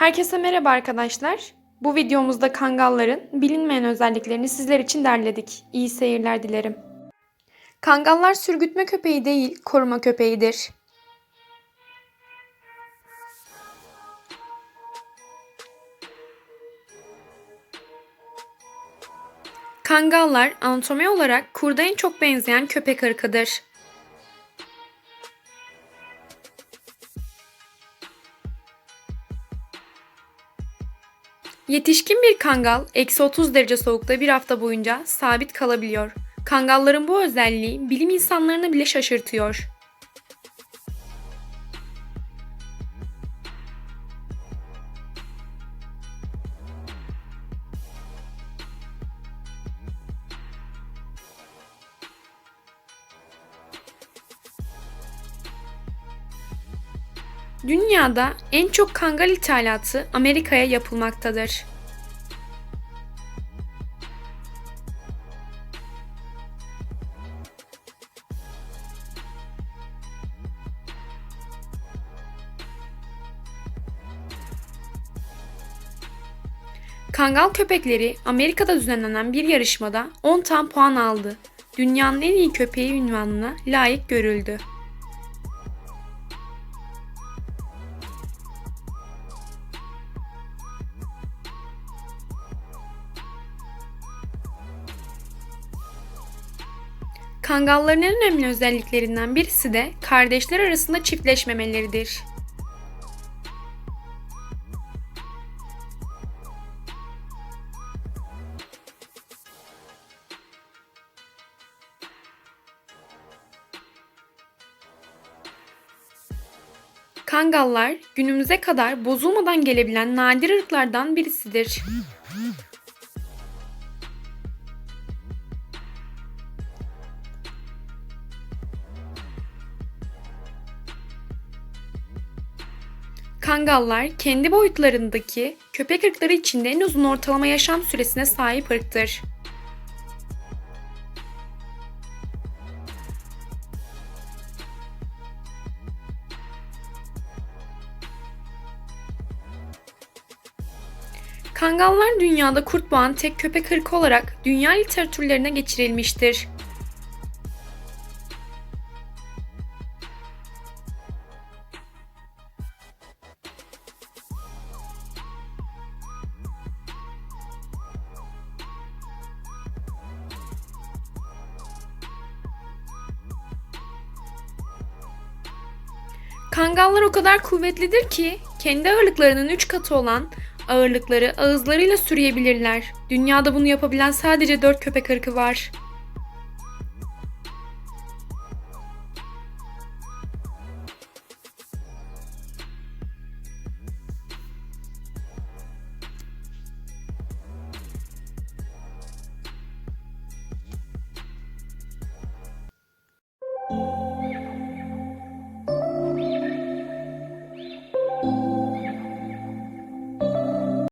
Herkese merhaba arkadaşlar. Bu videomuzda kangalların bilinmeyen özelliklerini sizler için derledik. İyi seyirler dilerim. Kangallar sürgütme köpeği değil, koruma köpeğidir. Kangallar anatomi olarak kurda en çok benzeyen köpek ırkıdır. Yetişkin bir kangal eksi 30 derece soğukta bir hafta boyunca sabit kalabiliyor. Kangalların bu özelliği bilim insanlarını bile şaşırtıyor. Dünyada en çok kangal ithalatı Amerika'ya yapılmaktadır. Kangal köpekleri Amerika'da düzenlenen bir yarışmada 10 tam puan aldı. Dünyanın en iyi köpeği ünvanına layık görüldü. Kangalların en önemli özelliklerinden birisi de kardeşler arasında çiftleşmemeleridir. Kangallar günümüze kadar bozulmadan gelebilen nadir ırklardan birisidir. Kangallar kendi boyutlarındaki köpek ırkları içinde en uzun ortalama yaşam süresine sahip ırktır. Kangallar dünyada kurt boğan tek köpek ırkı olarak dünya literatürlerine geçirilmiştir. Kangallar o kadar kuvvetlidir ki kendi ağırlıklarının 3 katı olan ağırlıkları ağızlarıyla sürüyebilirler. Dünyada bunu yapabilen sadece 4 köpek ırkı var.